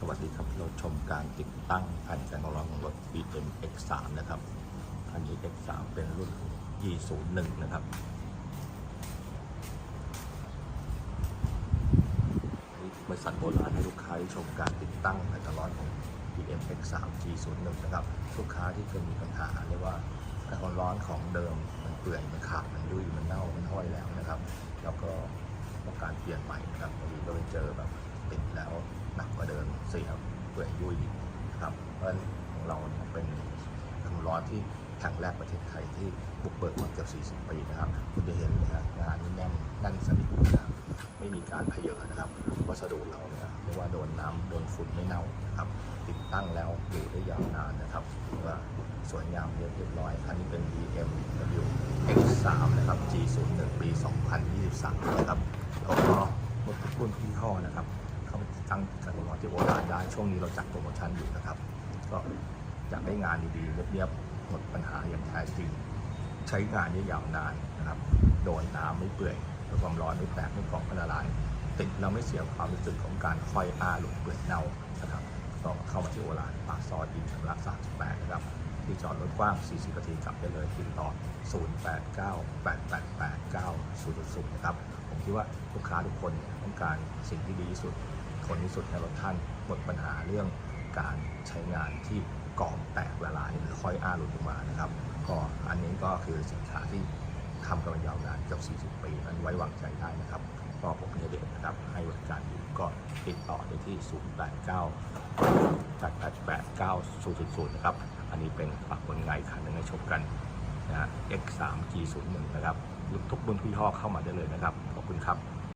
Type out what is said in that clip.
สวัสดีครับเราชมการติดตั้งแผ่นกันร้อนของรถ BM X3 นะครับอันนี้ X3 เป็นรุ่น E01 นะครับบริษัทโบราณให้ลูกค้าชมการติดตั้งแผ่นกันร้อนของ BM X3 G01 นะครับ ลูกค้าที่เคยมีปัญหาเรียกว่าแผ่นความร้อนของเดิมมันเปื่อยมันขาดมันยุ่ยมันเน่ามันห้อยแล้วนะครับ แล้วก็ต้องการเปลี่ยนใหม่นะครับบางทีก็ไปเจอแบบติดแล้ว ดิมเสียเปื่อยยุ่ยนะครับเพราะฉะนั้นของเราเนี่ยเป็นความร้อนที่แห่งแรกประเทศไทยที่บุกเบิกมาเกือบ40 ปีนะครับ คุณจะเห็นนะงานนี่แน่นแน่นสนิทนะครับไม่มีการเพเยอะนะครับ วัสดุเราเนี่ยไม่ว่าโดนน้ำโดนฝุ่นไม่เน่านะครับ ติดตั้งแล้วอยู่ได้ยาวนานนะครับว่าสวยงามเรียบร้อยอันนี้เป็น BMW X3 นะครับ G01 ปี 2023 นะครับแล้วก็รถทุกรุ่นที่ห้อนะครับ เข้าไปติดตั้งกันร้อนที่โบราณได้ช่วงนี้เราจัดโปรโมชั่นอยู่นะครับ ก็อยากได้งานดีๆเรียบๆหมดปัญหาอย่างแท้จริง ใช้งานได้ยาวนานนะครับ โดนน้ำไม่เปื่อยแล้วความร้อนไม่แตกไม่เกาะไม่ละลาย ติดแล้วไม่เสียความรู้สึกของการค่อยอ้าหลุดเปื่อยเน่านะครับก็เข้ามาที่โอรานปากซอยอินทร38นะครับที่จอดรถกว้าง 40นาทีกลับได้เลยติดต่อ 089 8889 0 0 นะครับ ผมคิดว่าลูกค้าทุกคนเนี่ยต้องการสิ่งที่ดีที่สุด ทนที่สุดในรถท่านหมดปัญหาเรื่องการใช้งานที่กรอบแตกละลายหรือค่อยอ้าหลุดออกมานะครับก็อันนี้ก็คือสินค้าที่ทำกันมายาวนานเกือบ40 ปีนั้นไว้วางใจได้นะครับก็ผมเนเดชนะครับให้บริการอยู่ก็ติดต่อได้ที่ 089 888 9000 นะครับ อันนี้เป็นฝากคนไงายคันนึงให้ชมกันนะฮะ X3 G01 นะครับทุกรุ่นทุกยี่ห้อเข้ามาได้เลยนะครับ ขอบคุณครับ